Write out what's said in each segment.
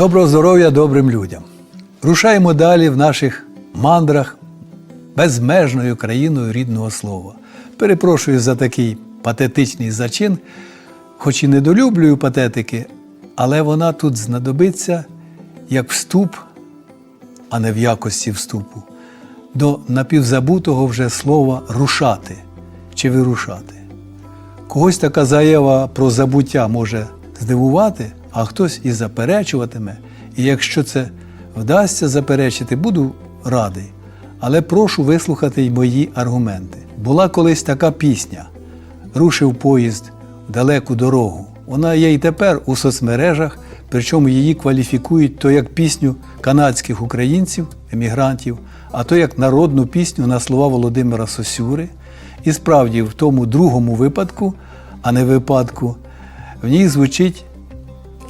Доброго здоров'я добрим людям. Рушаємо далі в наших мандрах безмежною країною рідного слова. Перепрошую за такий патетичний зачин, хоч і недолюблюю патетики, але вона тут знадобиться як вступ, а не в якості вступу, до напівзабутого вже слова рушати чи вирушати. Когось така заява про забуття може здивувати, а хтось і заперечуватиме. І якщо це вдасться заперечити, буду радий. Але прошу вислухати й мої аргументи. Була колись така пісня Рушив поїзд в далеку дорогу. Вона є і тепер у соцмережах, причому її кваліфікують то як пісню канадських українців, емігрантів, а то як народну пісню на слова Володимира Сосюри. І справді, в тому другому випадку, а не випадку, в ній звучить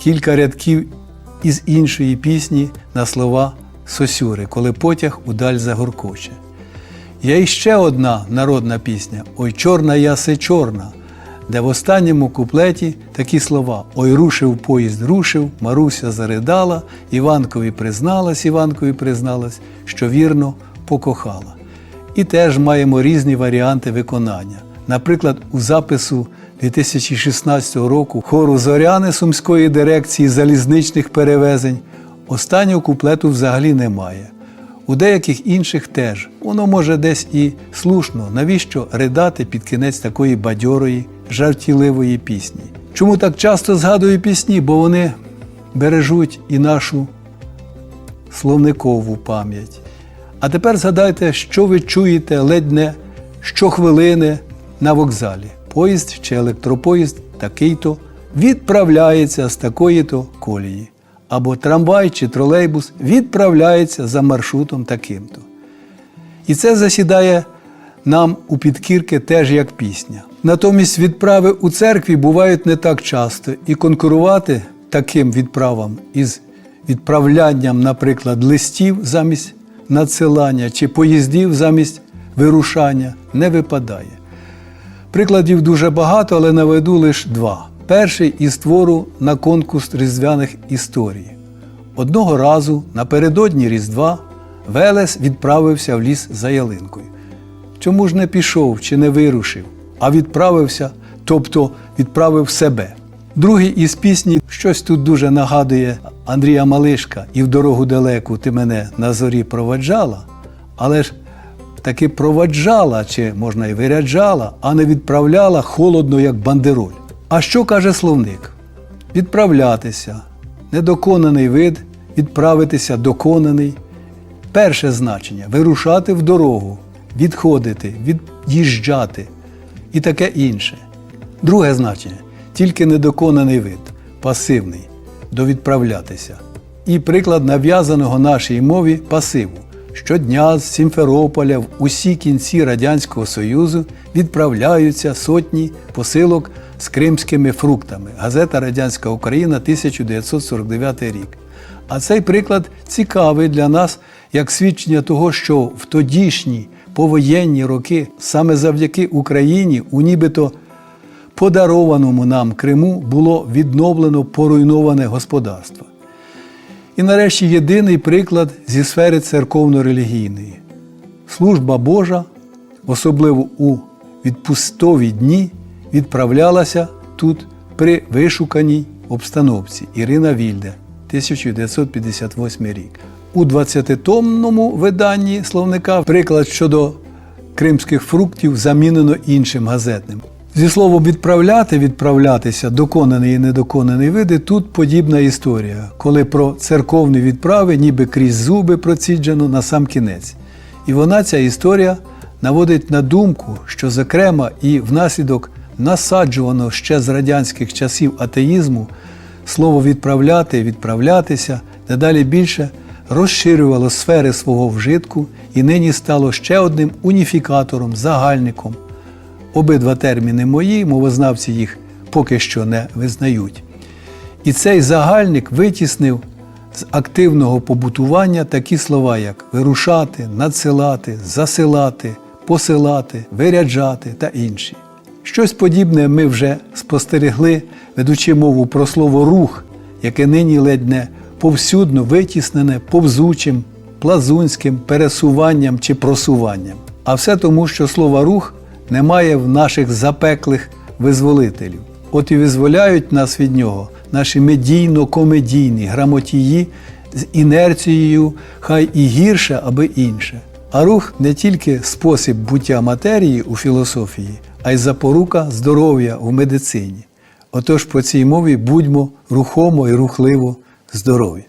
кілька рядків із іншої пісні на слова Сосюри, коли потяг удаль загоркоче. Є іще одна народна пісня Ой, чорна яси чорна, де в останньому куплеті такі слова Ой, рушив поїзд, рушив, Маруся заридала, Іванкові призналась, Іванкові призналась, що вірно покохала. І теж маємо різні варіанти виконання. Наприклад, у запису 2016 року хору Зоряни Сумської дирекції залізничних перевезень останнього куплету взагалі немає. У деяких інших теж. Воно може десь і слушно, навіщо ридати під кінець такої бадьорої, жартівливої пісні. Чому так часто згадую пісні? Бо вони бережуть і нашу словникову пам'ять. А тепер згадайте, що ви чуєте ледь не щохвилини на вокзалі. Поїзд чи електропоїзд такий-то відправляється з такої-то колії. Або трамвай чи тролейбус відправляється за маршрутом таким-то. І це засідає нам у підкірки теж як пісня. Натомість відправи у церкві бувають не так часто, і конкурувати таким відправам із відправлянням, наприклад, листів замість надсилання чи поїздів замість вирушання не випадає. Прикладів дуже багато, але наведу лише два. Перший із твору на конкурс різдвяних історій. Одного разу напередодні Різдва Велес відправився в ліс за ялинкою. Чому ж не пішов чи не вирушив, а відправився, тобто відправив себе. Другий із пісні щось тут дуже нагадує Андрія Малишка і в дорогу далеку ти мене на зорі проваджала, але ж таки проваджала, чи можна й виряджала, а не відправляла холодно, як бандероль. А що каже словник? Відправлятися, недоконаний вид, відправитися доконаний. Перше значення вирушати в дорогу, відходити, від'їжджати і таке інше. Друге значення тільки недоконаний вид, пасивний, довідправлятися. І приклад нав'язаного нашій мові пасиву. Щодня з Сімферополя в усі кінці Радянського Союзу відправляються сотні посилок з кримськими фруктами. Газета Радянська Україна 1949 рік. А цей приклад цікавий для нас як свідчення того, що в тодішні повоєнні роки саме завдяки Україні у нібито подарованому нам Криму було відновлено поруйноване господарство. І нарешті єдиний приклад зі сфери церковно-релігійної. Служба Божа, особливо у відпустові дні, відправлялася тут при вишуканій обстановці Ірина Вільде, 1958 рік. У 20-томному виданні словника приклад щодо кримських фруктів замінено іншим газетним. Зі словом відправляти, відправлятися, доконаний і недоконаний види, тут подібна історія, коли про церковні відправи ніби крізь зуби проціджено на сам кінець. І вона, ця історія, наводить на думку, що, зокрема, і внаслідок насаджуваного ще з радянських часів атеїзму, слово відправляти, відправлятися дедалі більше розширювало сфери свого вжитку і нині стало ще одним уніфікатором, загальником. Обидва терміни мої, мовознавці їх поки що не визнають. І цей загальник витіснив з активного побутування такі слова, як вирушати, надсилати, засилати, посилати, виряджати та інші. Щось подібне ми вже спостерегли, ведучи мову про слово рух, яке нині ледь не повсюдно витіснене повзучим, плазунським пересуванням чи просуванням. А все тому, що слова рух немає в наших запеклих визволителів. От і визволяють нас від нього наші медійно-комедійні грамотії з інерцією, хай і гірше, аби інше. А рух не тільки спосіб буття матерії у філософії, а й запорука здоров'я в медицині. Отож по цій мові будьмо рухомо і рухливо здорові.